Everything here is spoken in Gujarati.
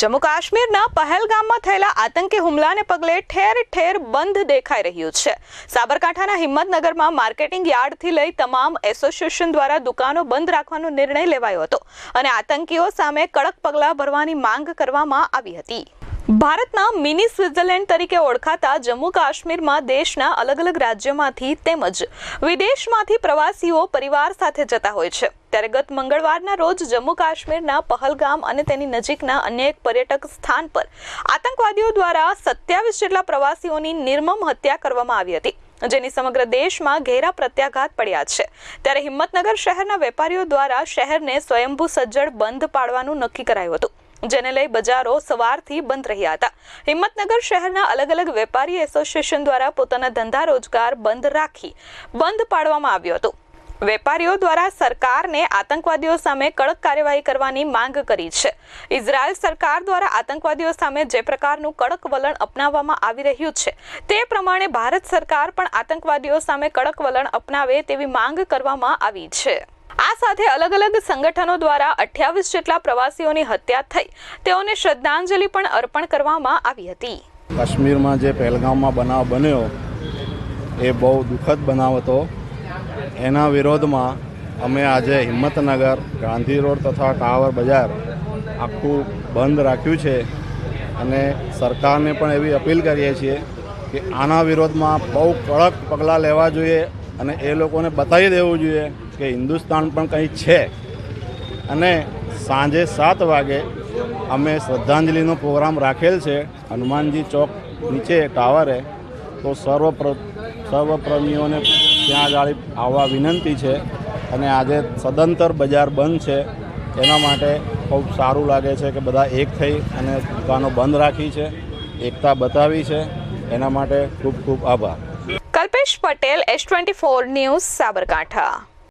જમ્મુ કાશ્મીરના પહેલગામમાં થયેલા આતંકી હુમલાને પગલે ઠેર ઠેર બંધ દેખાઈ રહ્યું છે. સાબરકાંઠાના હિંમતનગરમાં માર્કેટિંગ યાર્ડથી લઈ તમામ એસોસિએશન દ્વારા દુકાનો બંધ રાખવાનો નિર્ણય લેવાયો હતો અને આતંકીઓ સામે કડક પગલાં ભરવાની માંગ કરવામાં આવી હતી. ભારતના મિની સ્વિટ્ઝરલેન્ડ તરીકે ઓળખાતા જમ્મુ કાશ્મીરમાં દેશના અલગ અલગ રાજ્યોમાંથી તેમજ વિદેશમાંથી પ્રવાસીઓ પરિવાર સાથે જતા હોય છે. ત્યારે ગત મંગળવારના રોજ જમ્મુ કાશ્મીરના પહલગામ અને તેની નજીકના અન્ય એક પર્યટક સ્થાન પર આતંકવાદીઓ દ્વારા સત્યાવીસ જેટલા પ્રવાસીઓની નિર્મમ હત્યા કરવામાં આવી હતી, જેની સમગ્ર દેશમાં ઘેરા પ્રત્યાઘાત પડ્યા છે. ત્યારે હિંમતનગર શહેરના વેપારીઓ દ્વારા શહેરને સ્વયંભૂ સજ્જડ બંધ પાડવાનું નક્કી કરાયું હતું. જેને લઈ બજારો સવારથી બંધ રહ્યા હતા. હિંમતનગર શહેરના અલગ અલગ વેપારી એસોસિએશન દ્વારા પોતાના ધંધા રોજગાર બંધ રાખી, બંધ પાડવામાં આવ્યો હતો. વેપારીઓ દ્વારા સરકારને આતંકવાદીઓ સામે કડક કાર્યવાહી કરવાની માંગ કરી છે. ઇઝરાયલ સરકાર દ્વારા આતંકવાદીઓ સામે જે પ્રકારનું કડક વલણ અપનાવવામાં આવી રહ્યું છે, તે પ્રમાણે ભારત સરકાર પણ આતંકવાદીઓ સામે કડક વલણ અપનાવે તેવી માંગ કરવામાં આવી છે. આ સાથે અલગ અલગ સંગઠનો દ્વારા અઠ્યાવીસ જેટલા પ્રવાસીઓની હત્યા થઈ. તેઓને શ્રદ્ધાંજલિ પણ અર્પણ કરવામાં આવી હતી. કાશ્મીરમાં જે પહેલગામમાં બનાવ બન્યો, એ બહુ દુઃખદ બનાવ હતો. એના વિરોધમાં અમે આજે હિંમતનગર, ગાંધી રોડ તથા ટાવર બજાર આખું બંધ રાખ્યું છે અને સરકારને પણ એવી અપીલ કરીએ છીએ કે આના વિરોધમાં બહુ કડક પગલાં લેવા જોઈએ. અને એ લોકોને બતાવી દેવું જોઈએ કે હિન્દુસ્તાન પણ કંઈ છે. અને સાંજે સાત વાગે અમે શ્રદ્ધાંજલિનો પ્રોગ્રામ રાખેલ છે. હનુમાનજી ચોક નીચે ટાવરે. તો સર્વ સર્વપ્રેમીઓને ત્યાં આગળ આવવા વિનંતી છે. અને આજે સદંતર બજાર બંધ છે. એના માટે ખૂબ સારું લાગે છે કે બધા એક થઈ અને દુકાનો બંધ રાખી છે. એકતા બતાવી છે. એના માટે ખૂબ ખૂબ આભાર. Kalpesh Patel S twenty four news Sabarkantha.